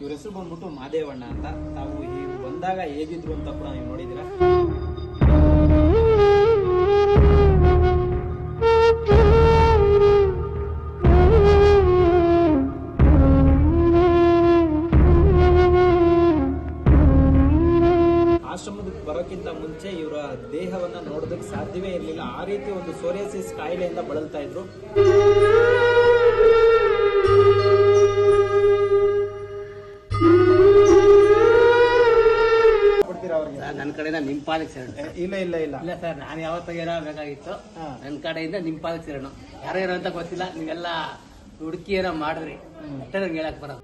ಇವ್ರ ಹೆಸರು ಬಂದ್ಬಿಟ್ಟು ಮಾದೇವಣ್ಣ ಅಂತ. ತಾವು ಈ ಬಂದಾಗ ಹೇಗಿದ್ರು ಅಂತ ಕೂಡ ನೀವು ನೋಡಿದಿರ ಬರೋಕ್ಕಿಂತ ಮುಂಚೆ ಇವರ ದೇಹವನ್ನ ನೋಡೋದಕ್ಕೆ ಸಾಧ್ಯವೇ ಇರಲಿಲ್ಲ. ಆ ರೀತಿ ಒಂದು ಸೋರಿಯಾಸಿಸ್ ಕಾಯಿಲೆಯಿಂದ ಬಳಲ್ತಾ ಇದ್ರು. ಕಡೆಯಿಂದ ನಿಮ್ಮ ಪಾಲಕ್ ಸೇರಣ ಇಲ್ಲ ಇಲ್ಲ ಇಲ್ಲ. ಇಲ್ಲ ಸರ್ ನಾನು ಯಾವತ್ತ ಏನೋ ಬೇಕಾಗಿತ್ತು. ನನ್ನ ಕಡೆಯಿಂದ ನಿಮ್ಮ ಪಾಲಕ್ ಶರಣ ಯಾರು ಏನೋ ಅಂತ ಗೊತ್ತಿಲ್ಲ ನೀವೆಲ್ಲ ಹುಡುಕಿ ಏನೋ ಮಾಡ್ರಿ ಅಷ್ಟೇ ನಂಗೆ ಹೇಳಕ್ ಬರೋದು.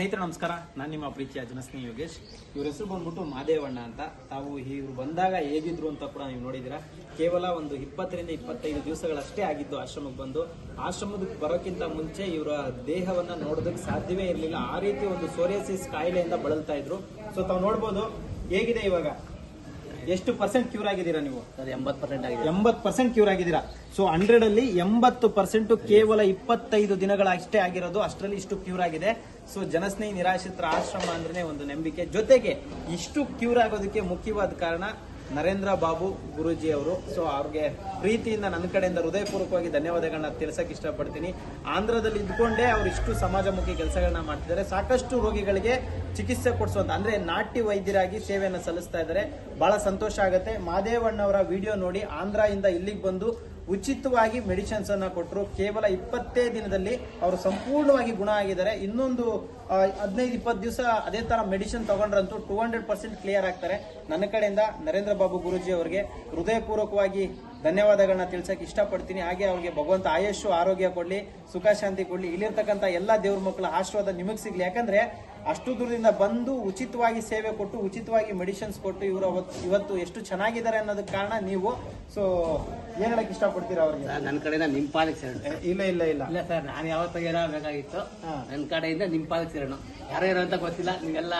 ಸ್ನೇಹಿತರೆ, ನಮಸ್ಕಾರ. ನಾನು ನಿಮ್ಮ ಪ್ರೀತಿಯ ಜನಸ್ನೇಹಿ ಯೋಗೇಶ್. ಇವ್ರ ಹೆಸರು ಬಂದ್ಬಿಟ್ಟು ಮಾದೇವಣ್ಣ ಅಂತ. ತಾವು ಇವ್ರು ಬಂದಾಗ ಹೇಗಿದ್ರು ಅಂತ ಕೂಡ ನೀವು ನೋಡಿದಿರ ಕೇವಲ ಒಂದು ಇಪ್ಪತ್ತರಿಂದ ಇಪ್ಪತ್ತೈದು ದಿವಸಗಳಷ್ಟೇ ಆಗಿದ್ದು ಆಶ್ರಮಕ್ಕೆ ಬಂದು. ಆಶ್ರಮದಕ್ಕೆ ಬರೋಕ್ಕಿಂತ ಮುಂಚೆ ಇವರ ದೇಹವನ್ನು ನೋಡೋದಕ್ಕೆ ಸಾಧ್ಯವೇ ಇರಲಿಲ್ಲ. ಆ ರೀತಿ ಒಂದು ಸೋರಿಯಸಿಸ್ ಕಾಯಿಲೆಯಿಂದ ಬಳಲ್ತಾ ಇದ್ರು. ಸೊ ತಾವು ನೋಡ್ಬೋದು ಹೇಗಿದೆ ಇವಾಗ? ಎಷ್ಟು ಪರ್ಸೆಂಟ್ ಕ್ಯೂರ್ ಆಗಿದ್ದೀರಾ ನೀವು? ಸರ್ ಎಂಬತ್ತು ಪರ್ಸೆಂಟ್ ಆಗಿದೆ. ಎಂಬತ್ ಪರ್ಸೆಂಟ್ ಕ್ಯೂರ್ ಆಗಿದ್ದೀರಾ. ಸೊ ಹಂಡ್ರೆಡ್ ಅಲ್ಲಿ ಎಂಬತ್ತು ಪರ್ಸೆಂಟ್ ಕೇವಲ ಇಪ್ಪತ್ತೈದು ದಿನಗಳ ಅಷ್ಟೇ ಆಗಿರೋದು. ಅಷ್ಟರಲ್ಲಿ ಇಷ್ಟು ಕ್ಯೂರ್ ಆಗಿದೆ. ಸೊ ಜನಸ್ನೇಹಿ ನಿರಾಶ್ರಿತರ ಆಶ್ರಮ ಅಂದ್ರೆ ಒಂದು ನಂಬಿಕೆ. ಜೊತೆಗೆ ಇಷ್ಟು ಕ್ಯೂರ್ ಆಗೋದಕ್ಕೆ ಮುಖ್ಯವಾದ ಕಾರಣ ನರೇಂದ್ರ ಬಾಬು ಗುರೂಜಿ ಅವರು. ಸೊ ಅವ್ರಿಗೆ ಪ್ರೀತಿಯಿಂದ ನನ್ನ ಕಡೆಯಿಂದ ಹೃದಯಪೂರ್ವಕವಾಗಿ ಧನ್ಯವಾದಗಳನ್ನ ತಿಳಿಸಕ್ ಇಷ್ಟಪಡ್ತೀನಿ. ಆಂಧ್ರದಲ್ಲಿ ಇದ್ಕೊಂಡೇ ಅವ್ರು ಇಷ್ಟು ಸಮಾಜಮುಖಿ ಕೆಲಸಗಳನ್ನ ಮಾಡ್ತಿದ್ದಾರೆ. ಸಾಕಷ್ಟು ರೋಗಿಗಳಿಗೆ ಚಿಕಿತ್ಸೆ ಕೊಡಿಸುವಂತ, ಅಂದ್ರೆ ನಾಟಿ ವೈದ್ಯರಾಗಿ ಸೇವೆಯನ್ನು ಸಲ್ಲಿಸ್ತಾ ಇದ್ದಾರೆ. ಬಹಳ ಸಂತೋಷ ಆಗುತ್ತೆ. ಮಾದೇವಣ್ಣವರ ವಿಡಿಯೋ ನೋಡಿ ಆಂಧ್ರದಿಂದ ಇಲ್ಲಿಗೆ ಬಂದು ಉಚಿತವಾಗಿ ಮೆಡಿಸಿನ್ಸ್ ಅನ್ನ ಕೊಟ್ಟರು ಕೇವಲ ಇಪ್ಪತ್ತೇ ದಿನದಲ್ಲಿ ಅವರು ಸಂಪೂರ್ಣವಾಗಿ ಗುಣ ಆಗಿದ್ದಾರೆ. ಇನ್ನೊಂದು ಹದಿನೈದು, ಇಪ್ಪತ್ತು ದಿವಸ ಅದೇ ತರ ಮೆಡಿಸಿನ್ ತಗೊಂಡ್ರಂತೂ ಟೂ ಹಂಡ್ರೆಡ್ ಪರ್ಸೆಂಟ್ ಕ್ಲಿಯರ್ ಆಗ್ತಾರೆ. ನನ್ನ ಕಡೆಯಿಂದ ನರೇಂದ್ರ ಬಾಬು ಗುರುಜಿ ಅವರಿಗೆ ಹೃದಯಪೂರ್ವಕವಾಗಿ ಧನ್ಯವಾದಗಳನ್ನ ತಿಳಿಸಕ್ಕೆ ಇಷ್ಟಪಡ್ತೀನಿ. ಹಾಗೆ ಅವ್ರಿಗೆ ಭಗವಂತ ಆಯಸ್ಸು, ಆರೋಗ್ಯ ಕೊಡಲಿ, ಸುಖ, ಶಾಂತಿ ಕೊಡಲಿ. ಇಲ್ಲಿರ್ತಕ್ಕಂಥ ಎಲ್ಲ ದೇವ್ರ ಮಕ್ಕಳ ಆಶೀರ್ವಾದ ನಿಮಗೆ ಸಿಗ್ಲಿ. ಯಾಕಂದ್ರೆ ಅಷ್ಟು ದೂರದಿಂದ ಬಂದು ಉಚಿತವಾಗಿ ಸೇವೆ ಕೊಟ್ಟು ಉಚಿತವಾಗಿ ಮೆಡಿಸಿನ್ಸ್ ಕೊಟ್ಟು ಇವರು ಇವತ್ತು ಎಷ್ಟು ಚೆನ್ನಾಗಿದ್ದಾರೆ ಅನ್ನೋದಕ್ಕೆ ಕಾರಣ ನೀವು ಸೊ ಏನ್ ಹೇಳಕ್ ಇಷ್ಟಪಡ್ತೀರಾ ಅವ್ರಿಗೆ? ನನ್ನ ಕಡೆಯಿಂದ ನಿಮ್ಮ ಪಾಲಕ್ ಶರಣ ಇಲ್ಲ ಇಲ್ಲ ಇಲ್ಲ. ಇಲ್ಲ ಸರ್ ನಾನು ಯಾವತ್ತ ಏನೋ ಬೇಕಾಗಿತ್ತು. ನನ್ನ ಕಡೆಯಿಂದ ನಿಮ್ಮ ಪಾಲಕ್ ಶರಣ ಯಾರು ಏನೋ ಅಂತ ಗೊತ್ತಿಲ್ಲ ನೀವೆಲ್ಲ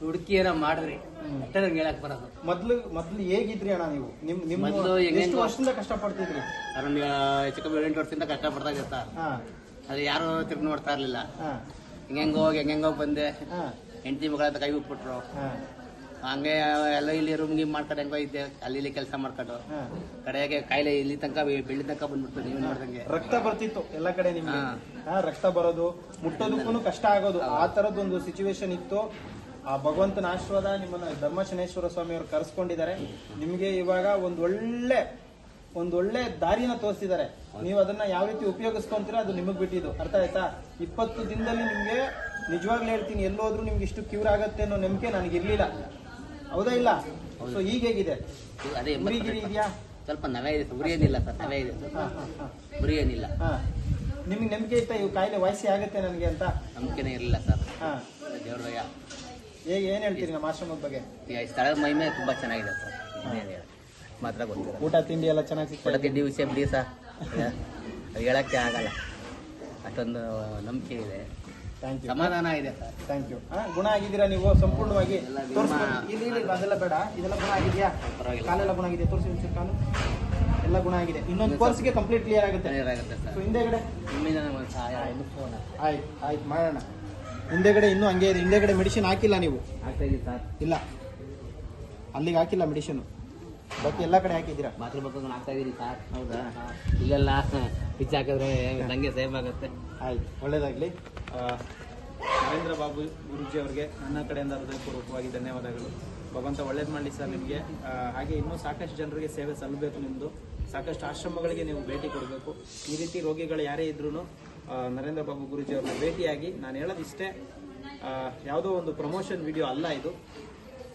ಹುಡುಕಿ ಏನೋ ಮಾಡ್ರಿ ಅಷ್ಟೇ ನಂಗೆ ಹೇಳಕ್ ಬರೋದು. ಮೊದ್ಲು ಮೊದ್ಲು ಹೇಗಿದ್ರಿ ಅಣ್ಣ ನೀವು? ನಿಮ್ ನಿಮ್ಮ ಮೊದ್ಲು ಎಷ್ಟು ವರ್ಷದಿಂದ ಕಷ್ಟಪಡ್ತಿದ್ರಿ? ಪಡ್ತಿದ್ರಿ ಹೆಚ್ಚು ಕಮ್ಮಿ ಎಂಟು ವರ್ಷದಿಂದ ಕಷ್ಟಪಡ್ತಾ ಪಡ್ತಾ ಹಾ. ಅದು ಯಾರು ತಿರ್ಗಿ ನೋಡ್ತಾ ಇರ್ಲಿಲ್ಲ. ಹಾ. ಹೆಂಗೆಂಗೋ ಹೋಗಿ ಹೆಂಗೆಂಗೋ ಬಂದೆ. ಹಾ. ಹೆಂಡತಿ ಮಗಳ ಕೈ ಬಿಟ್ಬಿಟ್ರು. ಹಂಗೆ ಎಲ್ಲ ಇಲ್ಲಿ ರೂಮ್ ಗಿಮ್ ಮಾಡ್ಕೊಂಡು ಹೆಂಗೋ ಇದ್ದೆ ಅಲ್ಲಿ ಇಲ್ಲಿ ಕೆಲಸ ಮಾಡ್ಕೊಂಡು. ಕಡೆಗೆ ಕಾಯಿಲೆ ಇಲ್ಲಿ ತನಕ ಬೆಳ್ಳಿ ತನಕ ಬಂದ್ಬಿಡ್ತು ನೀವು ನೋಡ್ದಂಗೆ. ರಕ್ತ ಬರ್ತಿತ್ತು ಎಲ್ಲ ಕಡೆ ನಿಮ್ಗೆ. ರಕ್ತ ಬರೋದು ಮುಟ್ಟೋದಕ್ಕೂ ಕಷ್ಟ ಆಗೋದು. ಆ ತರದೊಂದು ಸಿಚುವೇಶನ್ ಇತ್ತು. ಆ ಭಗವಂತನ ಆಶೀರ್ವಾದ ನಿಮ್ಮನ್ನ ಧರ್ಮಶನೇಶ್ವರ ಸ್ವಾಮಿ ಅವರು ಕರೆಸ್ಕೊಂಡಿದ್ದಾರೆ. ನಿಮ್ಗೆ ಇವಾಗ ಒಂದ್ ಒಳ್ಳೆ ಒಂದ್ ಒಳ್ಳೆ ದಾರಿನ ತೋರಿಸಿದ್ದಾರೆ. ನೀವು ಅದನ್ನ ಯಾವ ರೀತಿ ಉಪಯೋಗಿಸ್ಕೊಂತೀರಾ ಅದು ನಿಮಗ್ ಬಿಟ್ಟಿದ್ದು. ಅರ್ಥ ಆಯ್ತಾ? ಇಪ್ಪತ್ತು ದಿನದಲ್ಲಿ ನಿಮ್ಗೆ ನಿಜವಾಗ್ಲೂ ಹೇಳ್ತೀನಿ ಎಲ್ಲೋದ್ರೂ ನಿಮ್ಗೆ ಇಷ್ಟು ಕ್ಯೂರ್ ಆಗತ್ತೆ ಅನ್ನೋ ನಂಬಿಕೆ ನನಗೆ ಇರ್ಲಿಲ್ಲ. ಹೌದಾ ಇಲ್ಲ? ಸೊ ಈಗ ಹೇಗಿದೆ. ಅದೇ ಇದೆಯಾ? ಸ್ವಲ್ಪ ನವೆ ಇದೆ ಉರಿ ಏನಿಲ್ಲ ಸರ್ ನವೆ ಇದೆ. ಸ್ವಲ್ಪ. ಹಾ ಹಾ ಹಾ. ಉರಿ ಏನಿಲ್ಲ ಹಾ. ನಿಮ್ಗೆ ನಂಬಿಕೆ ಇತ್ತ? ಇವು ಕಾಯಿಲೆ ವಾಸಿ ಆಗುತ್ತೆ ನನಗೆ ಅಂತ? ನಂಬಿಕೆನೇ ಇರಲಿಲ್ಲ ಸರ್. ಹಾಂ. ದಯ ಹೇಗೆ ಏನ್ ಹೇಳ್ತೀರಿ ನಮ್ಮ ಆಶ್ರಮದ ಬಗ್ಗೆ? ಈ ಸ್ಥಳದ ಮಹಿಮೆ ತುಂಬಾ ಚೆನ್ನಾಗಿದೆ ಸರ್. ಇನ್ನೇನ್ ಹೇಳಿ. ಮಾತ್ರ ಗೊತ್ತಿಲ್ಲ ಊಟ ತಿಂಡಿ ಎಲ್ಲ ಚೆನ್ನಾಗಿ ಊಟ ಸಿಗ್ತದೆ ತಿಂಡಿ ವಿಷಯ ಬಿಡಿ ಸರ್ ಅದು ಹೇಳಕ್ಕೆ ಆಗಲ್ಲ. ಅಷ್ಟೊಂದು ನಂಬಿಕೆ ಇದೆ. ಥ್ಯಾಂಕ್ ಯು ಸಮಾಧಾನ ಇದೆ. ಸರ್ ಥ್ಯಾಂಕ್ ಯು ಗುಣ ಆಗಿದ್ದೀರಾ ನೀವು? ಸಂಪೂರ್ಣವಾಗಿ ಎಲ್ಲ. ಇಲ್ಲಿ ಇಲ್ಲಿ ಅದೆಲ್ಲ ಬೇಡ. ಇದೆಲ್ಲ ಗುಣ ಆಗಿದೆಯಾ? ಪರವಾಗಿಲ್ಲ. ಕಾಲೆಲ್ಲ ಗುಣ ಆಗಿದೆ. ತೋರಿಸಿ ಒಂಚೂರು ಕಾಲು. ಎಲ್ಲ ಗುಣ ಆಗಿದೆ. ಇನ್ನೊಂದು ಕೋರ್ಸ್ಗೆ ಕಂಪ್ಲೀಟ್ ಕ್ಲಿಯರ್ ಆಗುತ್ತೆ. ಕ್ಲಿಯರ್ ಆಗುತ್ತೆ ಸೊ ಸರ್ ಹಿಂದೆಗಡೆ? ನಿಮ್ಮಿಂದ ಸಹಾಯ ಇನ್ನು ಫೋನ್ ಆಯ್ತು ಆಯ್ತು ಮಾಡೋಣ. ಹಿಂದೆಗಡೆ ಇನ್ನೂ ಹಂಗೆ ಇದೆ. ಹಿಂದೆಗಡೆ ಮೆಡಿಸಿನ್ ಹಾಕಿಲ್ಲ ನೀವು. ಆಗ್ತಾ ಇದೆ ಸರ್. ಇಲ್ಲ. ಅಲ್ಲಿಗೆ ಹಾಕಿಲ್ಲ ಮೆಡಿಸಿನ್ ಬಾಕಿ ಎಲ್ಲ ಕಡೆ ಹಾಕಿದ್ದೀರಾ? ಬಾತ್ರೂಮ್ ಬಗ್ಗೆ ಹಾಕ್ತಾ ಇದೀನಿ ಸರ್ ಹೌದಾ? ಇಲ್ಲೆಲ್ಲ ಪಿಚ್ ಹಾಕಿದ್ರೆ ನಂಗೆ ಸೇವ್ ಆಗುತ್ತೆ. ಆಯ್ತು ಒಳ್ಳೇದಾಗ್ಲಿ. ನರೇಂದ್ರ ಬಾಬು ಗುರುಜಿ ಅವರಿಗೆ ನನ್ನ ಕಡೆಯಿಂದ ಹೃದಯಪೂರ್ವಕವಾಗಿ ಧನ್ಯವಾದಗಳು. ಭಗವಂತ ಒಳ್ಳೇದು ಮಾಡಲಿ ಸರ್ ನಿಮಗೆ. ಹಾಗೆ ಇನ್ನೂ ಸಾಕಷ್ಟು ಜನರಿಗೆ ಸೇವೆ ಸಲ್ಲಬೇಕು ನಿಮ್ಮದು ಸಾಕಷ್ಟು ಆಶ್ರಮಗಳಿಗೆ ನೀವು ಭೇಟಿ ಕೊಡಬೇಕು. ಈ ರೀತಿ ರೋಗಿಗಳು ಯಾರೇ ಇದ್ರೂ ನರೇಂದ್ರ ಬಾಬು ಗುರುಜಿ ಅವ್ರನ್ನ ಭೇಟಿಯಾಗಿ ನಾನು ಹೇಳೋದಿಷ್ಟೇ ಯಾವುದೋ ಒಂದು ಪ್ರಮೋಷನ್ ವಿಡಿಯೋ ಅಲ್ಲ ಇದು.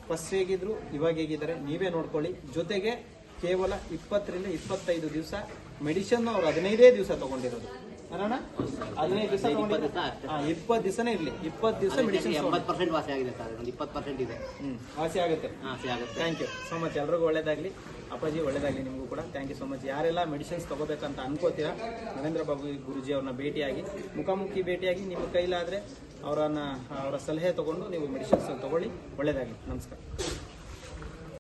ಫಸ್ಟ್ ಹೇಗಿದ್ರು ಇವಾಗ ಹೇಗಿದ್ದಾರೆ ನೀವೇ ನೋಡ್ಕೊಳ್ಳಿ. ಜೊತೆಗೆ ಕೇವಲ ಇಪ್ಪತ್ತರಿಂದ ಇಪ್ಪತ್ತೈದು ದಿವಸ ಮೆಡಿಷನ್ ಅವ್ರು ಹದಿನೈದೇ ದಿವಸ ತಗೊಂಡಿರೋದು. ಅಣ್ಣ ಹದಿನೈದು ದಿವಸ ಇಪ್ಪತ್ತು ದಿವಸನೇ ಇರಲಿ. ಇಪ್ಪತ್ತು ದಿವಸ ಮೆಡಿಸಿನ್ ಎಂಬತ್ತು ಪರ್ಸೆಂಟ್ ವಾಸಿ ಆಗಿದೆ ಸರ್ ಒಂದು ಇಪ್ಪತ್ತು ಪರ್ಸೆಂಟ್ ಇದೆ. ಹ್ಮ್ ವಾಸಿ ಆಗುತ್ತೆ. ಹಾಂ ವಾಸಿ ಆಗುತ್ತೆ. ಥ್ಯಾಂಕ್ ಯು ಸೊ ಮಚ್ ಎಲ್ರಿಗೂ ಒಳ್ಳೇದಾಗ್ಲಿ. ಅಪ್ಪಾಜಿ ಒಳ್ಳೇದಾಗ್ಲಿ ನಿಮಗೂ ಕೂಡ. ಥ್ಯಾಂಕ್ ಯು ಸೊ ಮಚ್ ಯಾರೆಲ್ಲ ಮೆಡಿಸಿನ್ಸ್ ತಗೋಬೇಕಂತ ಅನ್ಕೋತೀರಾ ನರೇಂದ್ರ ಬಾಬು ಗುರುಜಿ ಅವ್ರನ್ನ ಭೇಟಿಯಾಗಿ ಮುಖಾಮುಖಿ ಭೇಟಿಯಾಗಿ ನಿಮ್ಮ ಕೈಲಾದ್ರೆ ಅವರನ್ನ ಅವರ ಸಲಹೆ ತೊಗೊಂಡು ನೀವು ಮೆಡಿಸಿನ್ಸ್ ತಗೊಳ್ಳಿ. ಒಳ್ಳೆಯದಾಗಿ ನಮಸ್ಕಾರ.